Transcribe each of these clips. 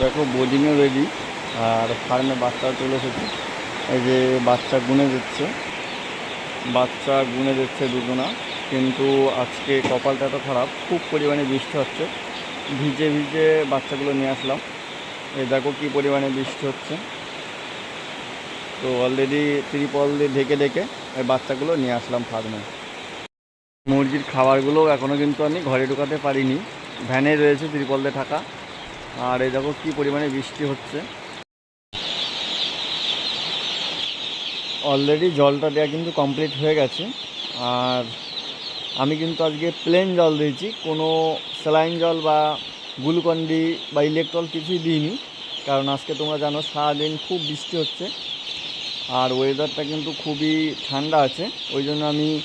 দেখো বোর্ডিংও রেডি আর ফার্মে বাচ্চাও চলে এসেছে। এই যে বাচ্চা গুনে দিচ্ছে, বাচ্চা গুনে দিচ্ছে দুজনা, কিন্তু আজকে কপালটা তো খারাপ, খুব পরিমাণে বৃষ্টি হচ্ছে। ভিজে ভিজে বাচ্চাগুলো নিয়ে আসলাম। এই দেখো কী পরিমাণে বৃষ্টি হচ্ছে। তো অলরেডি ত্রিপল দিয়ে ঢেকে ঢেকে এই বাচ্চাগুলো নিয়ে আসলাম ফার্মে মুরগির খাবারগুলো এখনও কিন্তু আমি ঘরে ঢোকাতে পারিনি। ভ্যানে রয়েছে ত্রিপল দিয়ে থাকা আর এই দেখো কী পরিমাণে বৃষ্টি হচ্ছে। অলরেডি জলটা দেওয়া কিন্তু কমপ্লিট হয়ে গেছে। আর আমি কিন্তু আজকে প্লেন জল দিয়েছি। কোনো স্যালাইন জল বা গ্লুকন্ডি বা ইলেকট্রল কিছুই দিইনি। কারণ আজকে তোমরা জানো সারাদিন খুব বৃষ্টি হচ্ছে। আর ওয়েদারটা কিন্তু খুবই ঠান্ডা আছে। ওই জন্য আমি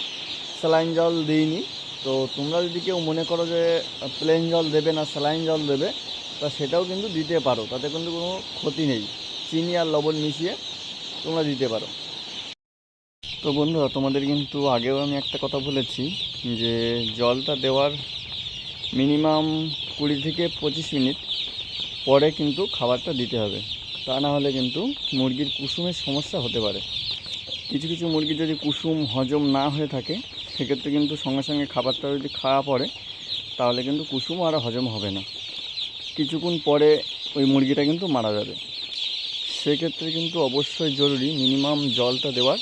স্যালাইন জল দিইনি। তো তোমরা যদি কেউ মনে করো যে প্লেন জল দেবে না স্যালাইন জল দেবে তা সেটাও কিন্তু দিতে পারো, তাতে কিন্তু কোনো ক্ষতি নেই। চিনি আর লবণ মিশিয়ে তোমরা দিতে পারো। তো বন্ধুরা, তোমাদের কিন্তু আগেও আমি একটা কথা বলেছি যে জলটা দেওয়ার মিনিমাম কুড়ি থেকে পঁচিশ মিনিট পরে কিন্তু খাবারটা দিতে হবে। তা না হলে কিন্তু মুরগির কুসুমের সমস্যা হতে পারে। কিছু কিছু মুরগির যদি কুসুম, হজম না হয়ে থাকে, সেক্ষেত্রে কিন্তু সঙ্গে সঙ্গে খাবারটা যদি খাওয়া পড়ে, তাহলে কিন্তু কুসুম আর হজম হবে না। কিছুক্ষণ পরে ওই মুরগিটা কিন্তু মারা যাবে। সেক্ষেত্রে কিন্তু অবশ্যই জরুরি মিনিমাম জলটা দেওয়ার।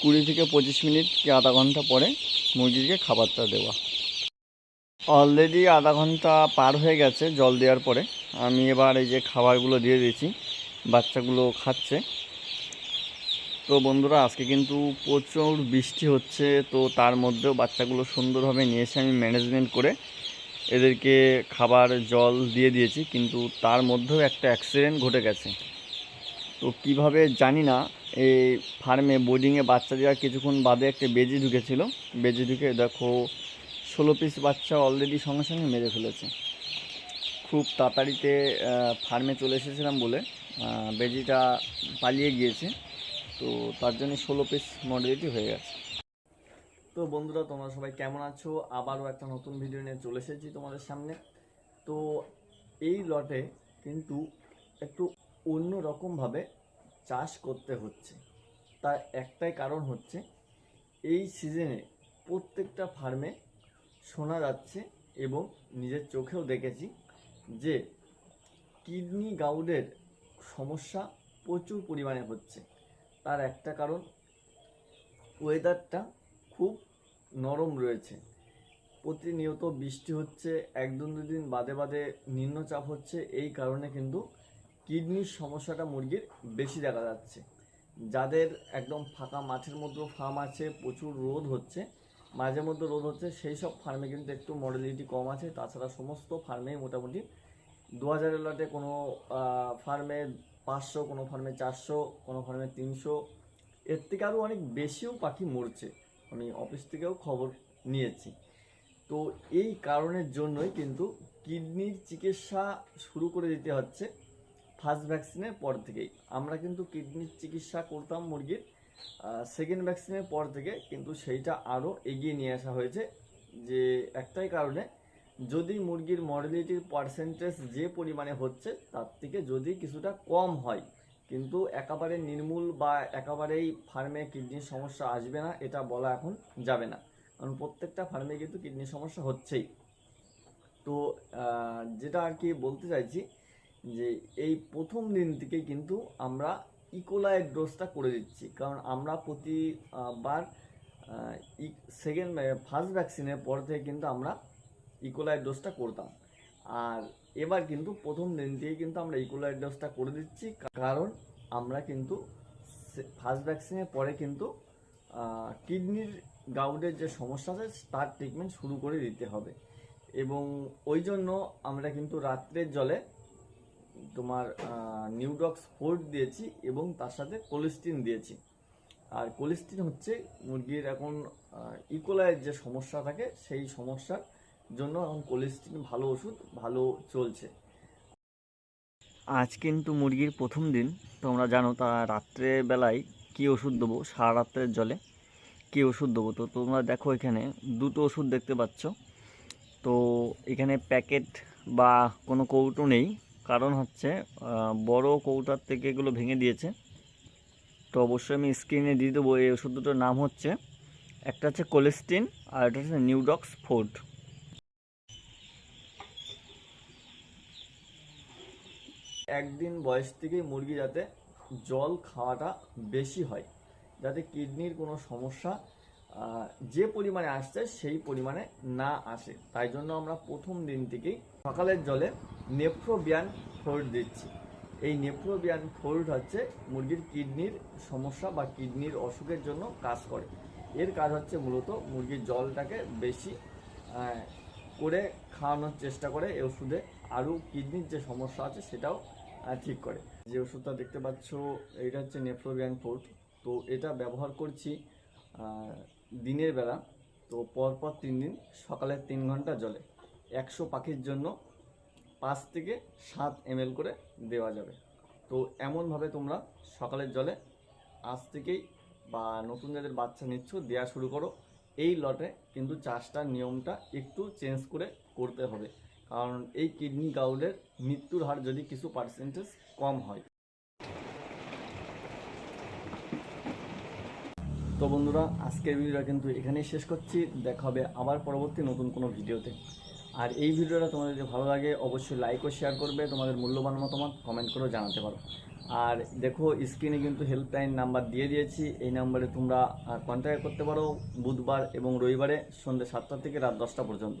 কুড়ি থেকে পঁচিশ মিনিট কি আধা ঘণ্টা পরে মুরগিকে খাবারটা দেওয়া। অলরেডি আধা ঘণ্টা পার হয়ে গেছে জল দেওয়ার পরে। আমি এবার এই যে খাবারগুলো দিয়ে দিয়েছি, বাচ্চাগুলো খাচ্ছে। তো বন্ধুরা, আজকে কিন্তু প্রচুর বৃষ্টি হচ্ছে, তো তার মধ্যেও বাচ্চাগুলো সুন্দরভাবে নিয়ে এসে আমি ম্যানেজমেন্ট করে এদেরকে খাবার, জল দিয়ে দিয়েছি, কিন্তু তার মধ্যেও একটা অ্যাক্সিডেন্ট ঘটে গেছে। তো কীভাবে জানি না, এই ফার্মে বোর্ডিংয়ে বাচ্চা দেওয়ার কিছুক্ষণ বাদে একটা বেজি ঢুকেছিল। বেজি ঢুকে দেখো, ষোলো পিস বাচ্চা অলরেডি সঙ্গে সঙ্গে মেরে ফেলেছে। খুব তাড়াতাড়িতে ফার্মে চলে এসেছিলাম বলে বেজিটা পালিয়ে গিয়েছে। তো তার জন্য ষোলো পিস মডেলিটি হয়ে গেছে। তো বন্ধুরা, তোমরা সবাই কেমন আছো? আবারও একটা নতুন ভিডিও নিয়ে চলে এসেছি তোমাদের সামনে। তো এই লটে কিন্তু একটু অন্য রকমভাবে চাষ করতে হচ্ছে। তার একটাই কারণ হচ্ছে, এই সিজনে প্রত্যেকটা ফার্মে শোনা যাচ্ছে এবং নিজের চোখেও দেখেছি যে কিডনি গাউডের সমস্যা প্রচুর পরিমাণে হচ্ছে। তার একটা কারণ ওয়েদারটা খুব নরম রয়েছে। প্রতিনিয়ত বৃষ্টি হচ্ছে একদিন দুদিন বাদে বাদে নিম্নচাপ হচ্ছে। এই কারণে কিন্তু কিডনির সমস্যাটা মুরগির বেশি দেখা যাচ্ছে। যাদের একদম ফাঁকা মাঠের মধ্যে ফার্ম আছে, প্রচুর রোদ হচ্ছে, মাঝে মধ্যে রোদ হচ্ছে, সেই সব ফার্মে কিন্তু একটু মডেলিটি কম আছে। তাছাড়া সমস্ত ফার্মেই মোটামুটি দু হাজার লটে কোনো ফার্মে পাঁচশো, কোনো ফার্মে চারশো, কোনো ফার্মে তিনশো, এর থেকে আরও অনেক বেশিও পাখি মরছে। আমি অফিস থেকেও খবর নিয়েছি। তো এই কারণের জন্যই কিন্তু কিডনির চিকিৎসা শুরু করে দিতে হচ্ছে ফার্স্ট ভ্যাকসিনের পর থেকেই। আমরা কিন্তু কিডনির চিকিৎসা করতাম মুরগির সেকেন্ড ভ্যাকসিনের পর থেকে কিন্তু সেইটা আরও এগিয়ে নিয়ে আসা হয়েছে যে একটাই কারণে যদি মুরগির মর্টালিটির পার্সেন্টেজ যে পরিমাণে হচ্ছে, তার থেকে যদি কিছুটা কম হয় কিন্তু একেবারে নির্মূল বা একেবারেই ফার্মে কিডনির সমস্যা আসবে না, এটা বলা এখন যাবে না। কারণ প্রত্যেকটা ফার্মে কিন্তু কিডনির সমস্যা হচ্ছেই। তো যেটা আর কি বলতে চাইছি যে, এই প্রথম দিন থেকে কিন্তু আমরা ইকোলাইট ডোজটা করে দিচ্ছি। কারণ আমরা প্রতিবার সেকেন্ড ফার্স্ট ভ্যাকসিনের পর থেকে কিন্তু আমরা ইকোলাইট ডোজটা করতাম। আর এবার কিন্তু প্রথম দিন থেকে কিন্তু আমরা ইকোলাইট ডোজটা করে দিচ্ছি। কারণ আমরা কিন্তু ফার্স্ট ভ্যাকসিনের পরে কিন্তু কিডনির গাউডের যে সমস্যা আছে, তার ট্রিটমেন্ট শুরু করে দিতে হবে। এবং ওই জন্য আমরা কিন্তু রাত্রের জলে তোমার নিউডক্স ফোর্ট দিয়েছি এবং তার সাথে কোলেস্টিন দিয়েছি। আর কোলেস্টিন হচ্ছে মুরগির এখন ইকোলাইয়ের যে সমস্যা থাকে, সেই সমস্যার জন্য এখন কোলেস্টিন ভালো ওষুধ, ভালো চলছে। আজ কিন্তু মুরগির প্রথম দিন। তোমরা জানো তা রাত্রে বেলায় কী ওষুধ দেবো? সারা রাত্রের জলে কী ওষুধ দেবো? তো তোমরা দেখো এখানে দুটো ওষুধ দেখতে পাচ্ছ। তো এখানে প্যাকেট বা কোনো কৌটো নেই। কারণ হচ্ছে বড় কৌটার থেকে এগুলো ভেঙে দিয়েছে। তো অবশ্যই আমি স্ক্রিনে দিয়ে দেবো। এই ওষুধ দুটোর নাম হচ্ছে, একটা হচ্ছে কোলেস্টিন আর একটা হচ্ছে নিউডক্স ফোর্ড একদিন বয়স থেকেই মুরগি যাতে জল খাওয়াটা বেশি হয়, যাতে কিডনির কোনো সমস্যা যে পরিমাণে আসছে সেই পরিমাণে না আসে। তাই জন্য আমরা প্রথম দিন থেকেই সকালের জলে নেফ্রোবিয়ান ফোল্ড দিচ্ছি। এই নেফ্রোবিয়ান ফোল্ড হচ্ছে মুরগির কিডনির সমস্যা বা কিডনির অসুখের জন্য কাজ করে। এর কাজ হচ্ছে মূলত মুরগির জলটাকে বেশি করে খাওয়ানোর চেষ্টা করে, এই ওষুধে আরও কিডনির যে সমস্যা আছে সেটাও ঠিক করে। যে ওষুধটা দেখতে পাচ্ছ এটা হচ্ছে নেফ্রোবিয়ান ফোর্ট তো এটা ব্যবহার করছি দিনের বেলা। তো পরপর তিন দিন, সকালে তিন ঘণ্টা জলে। একশো পাখির জন্য পাঁচ থেকে সাত এম করে দেওয়া যাবে। তো এমনভাবে তোমরা সকালের জলে আজ থেকেই বা নতুন যাদের বাচ্চা নিচ্ছ দেওয়া শুরু করো। এই লটে কিন্তু চাষটার নিয়মটা একটু চেঞ্জ করে করতে হবে। কারণ এই কিডনি গাউলের মৃত্যুর হার যদি কিছু পার্সেন্টেজ কম হয়। তো বন্ধুরা, আজকের ভিডিওটা কিন্তু এখানেই শেষ করছি। দেখা হবে আবার পরবর্তী নতুন কোনো ভিডিওতে। আর এই ভিডিওটা তোমাদের যদি ভালো লাগে, অবশ্যই লাইক ও শেয়ার করবে, তোমাদের মূল্যবান মতামত কমেন্ট করেও জানাতে পারো। আর দেখো স্ক্রিনে কিন্তু হেল্পলাইন নাম্বার দিয়ে দিয়েছি। এই নাম্বারে তোমরা কন্ট্যাক্ট করতে পারো বুধবার এবং রবিবারে সন্ধ্যে সাতটা থেকে রাত দশটা পর্যন্ত।